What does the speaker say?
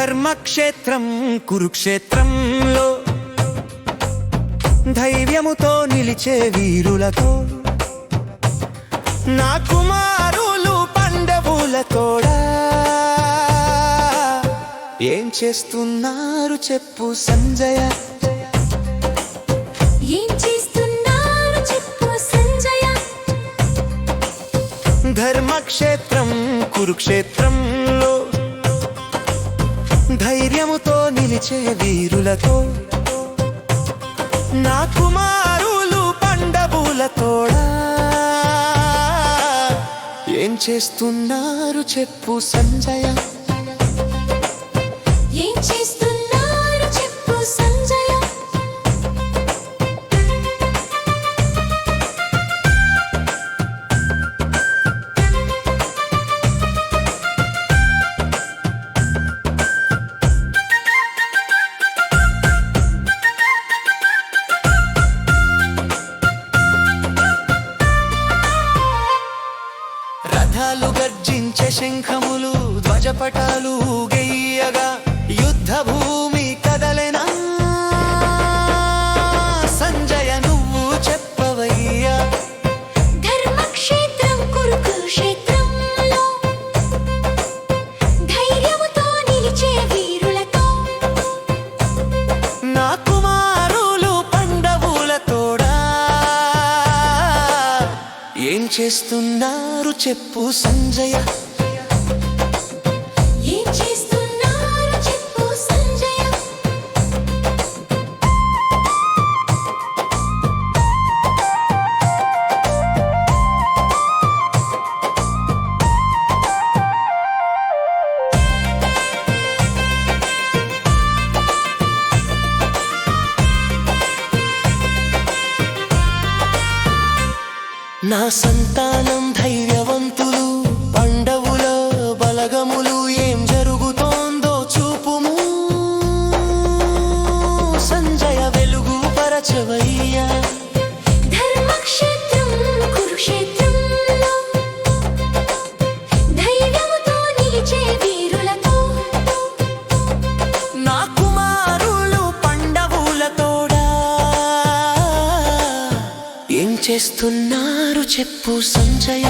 ధర్మక్షేత్రం కురుక్షేత్రంలో ధైర్యముతో నిలిచే వీరులతో నా కుమారులు పండవులతోడా ఏం చేస్తున్నారు చెప్పు సంజయ? ఏం చేస్తున్నారు చెప్పు సంజయ? ధర్మక్షేత్రం కురుక్షేత్రంలో ధైర్యముతో నిలిచే వీరులతో నా కుమారులు పండబులతోడా ఏం చేస్తున్నారు చెప్పు సంజయ? రథాలు గర్జించే శంఖములు ధ్వజపటాలు గెయ్యగా యుద్ధ భూమి చేస్తున్నారు చెప్పు సంజయ. నా సంతానం ధైర్యవంతులు పండవుల బలగములు ఏం జరుగుతోందో చూపుము. సంజయ వెలుగు పరచవయ్యా. ధర్మక్షేత్రం కురుక్షేత్రం చేస్తున్నారు చెప్పు సంజయ.